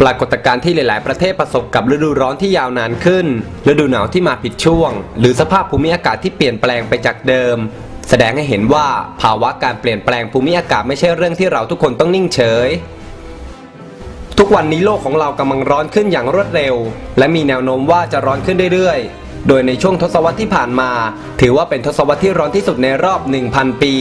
ปรากฏการณ์ที่หลาย ๆ ประเทศประสบกับฤดูร้อนที่ยาวนานขึ้น ฤดูหนาวที่มาผิดช่วง หรือสภาพภูมิอากาศที่เปลี่ยนแปลงไปจากเดิม แสดงให้เห็นว่าภาวะการเปลี่ยนแปลงภูมิอากาศไม่ใช่เรื่องที่เราทุกคนต้องนิ่งเฉย ทุกวันนี้โลกของเรากำลังร้อนขึ้นอย่างรวดเร็ว และมีแนวโน้มว่าจะร้อนขึ้นเรื่อย ๆ โดยในช่วงทศวรรษที่ผ่านมา ถือว่าเป็นทศวรรษที่ร้อนที่สุดในรอบ 1,000 ปี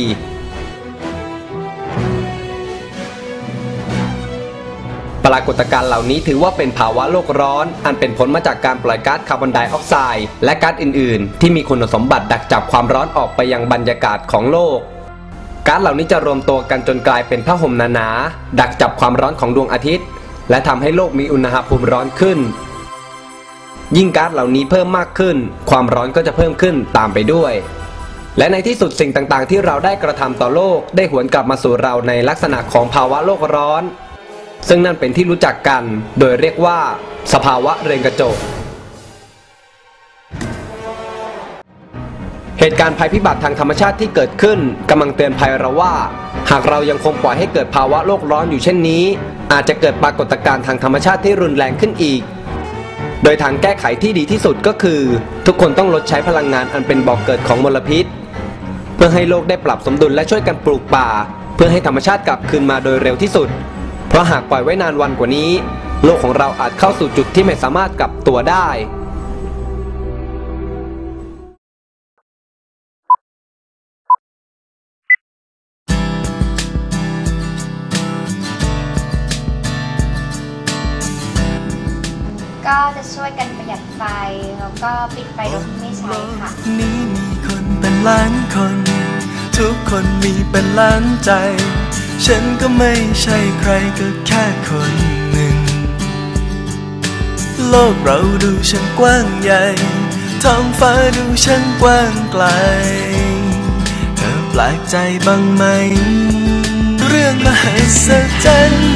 ปรากฏการณ์เหล่านี้ถือว่าเป็นภาวะโลกร้อน อันเป็นผลมาจากการปล่อยก๊าซคาร์บอนไดออกไซด์และก๊าซอื่น ๆ ที่มีคุณสมบัติดักจับความร้อนออกไปยังบรรยากาศของโลกก๊าซเหล่านี้จะรวมตัวกันจนกลายเป็นผ้าห่มหนาๆดักจับความร้อนของดวงอาทิตย์ และทำให้โลกมีอุณหภูมิร้อนขึ้น ยิ่งก๊าซเหล่านี้เพิ่มมากขึ้น ความร้อนก็จะเพิ่มขึ้นตามไปด้วย และในที่สุดสิ่งต่างๆ ที่เราได้กระทำต่อโลก ได้หวนกลับมาสู่เราในลักษณะของภาวะโลกร้อน ซึ่งนั่นเป็นที่รู้จักกันโดยเรียกว่า สภาวะเรือนกระจก เหตุการณ์ภัยพิบัติทางธรรมชาติที่เกิดขึ้นกำลังเตือนภัยเราว่า หากเรายังคงปล่อยให้เกิดภาวะโลกร้อนอยู่เช่นนี้ อาจจะเกิดปรากฏการณ์ทางธรรมชาติที่รุนแรงขึ้นอีก โดยทางแก้ไขที่ดีที่สุดก็คือ ทุกคนต้องลดใช้พลังงานอันเป็นบ่อกเกิดของมลพิษ เพื่อให้โลกได้ปรับสมดุลและช่วยกันปลูกป่า เพื่อให้ธรรมชาติกลับคืนมาโดยเร็วที่สุด เพราะหากปล่อยไว้นานวันกว่านี้ โลกของเราอาจเข้าสู่จุดที่ไม่สามารถกลับตัวได้ก็จะช่วยกันประหยัดไฟ แล้วก็ปิดไฟโดยที่ไม่ใช้ค่ะ นี้มีคนเป็นล้านคน ทุกคนมีเป็นล้านใจ ฉันก็ไม่ใช่ใครก็แค่คนหนึ่ง โลกเราดูช่างกว้างใหญ่ ท้องฟ้าดูช่างกว้างไกล เธอแปลกใจบ้างไหม เรื่องมหัศจรรย์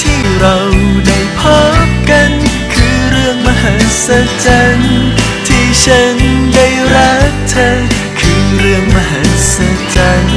ที่เราได้พบกัน คือเรื่องมหัศจรรย์ที่ฉันได้รักเธอ คือเรื่องมหัศจรรย์